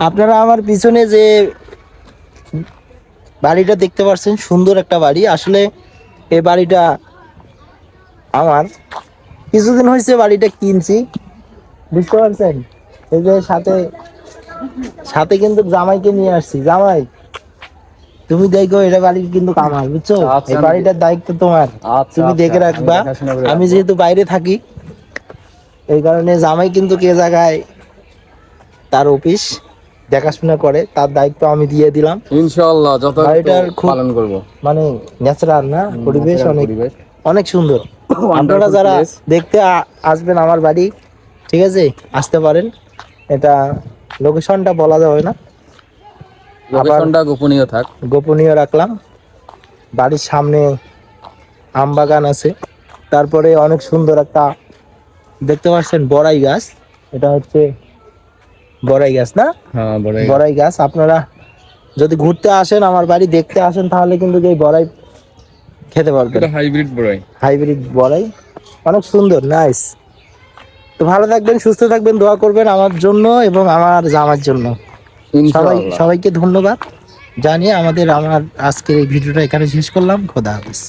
আপনারা আমার পিছনে যে বাড়িটা দেখতে পাচ্ছেন সুন্দর একটা বাড়ি। আসলে এই বাড়িটা আমার। কিছুদিন হয়েছে বাড়িটা কিনছি। বুঝতে পারছেন? এই যে সাথে সাথে কিন্তু জামাইকে নিয়ে আসছি। জামাই তুমি দেখো এটা বাড়ির কিন্তু আমার বুঝছ? আচ্ছা, এই বাড়িটার দায়িত্ব তোমার। আচ্ছা, তুমি আচ্ছা, দেখে রাখবা। আমি যেহেতু বাইরে থাকি এই কারণে জামাই কিন্তু কে জায়গায়? তার অফিস। দেখাশোনা করে তার দায়িত্ব আমি দিয়ে দিলাম। ইনশাআল্লাহ যত পালন করব। মানে ন্যাচারাল না পরিবেশ অনেক অনেক সুন্দর। আপনারা যারা দেখতে আসবেন আমার বাড়ি ঠিক আছে? আসতে পারেন। এটা লোকেশনটা বলা যাবে না। লোকেশনটা গোপনীয় থাক। গোপনীয় রাখলাম। বাড়ির সামনে আম বাগান আছে। তারপরে অনেক সুন্দর একটা দেখতে পাচ্ছেন বড়াই গাছ। এটা হচ্ছে বড়াই গাছ না? হ্যাঁ বড়াই গাছ। আপনারা যদি ঘুরতে আসেন আমার বাড়ি দেখতে আসেন তাহলে কিন্তু এই বড়াই খেতে পারবেন। হাইব্রিড বড়াই। হাইব্রিড বড়াই। অনেক সুন্দর নাইস তো ভালো থাকবেন সুস্থ থাকবেন দোয়া করবেন আমার জন্য এবং আমার জামার জন্য। সবাই সবাইকে ধন্যবাদ জানিয়ে আমাদের আমার আজকের এই ভিডিওটা এখানে শেষ করলাম। খোদা হাফিজ।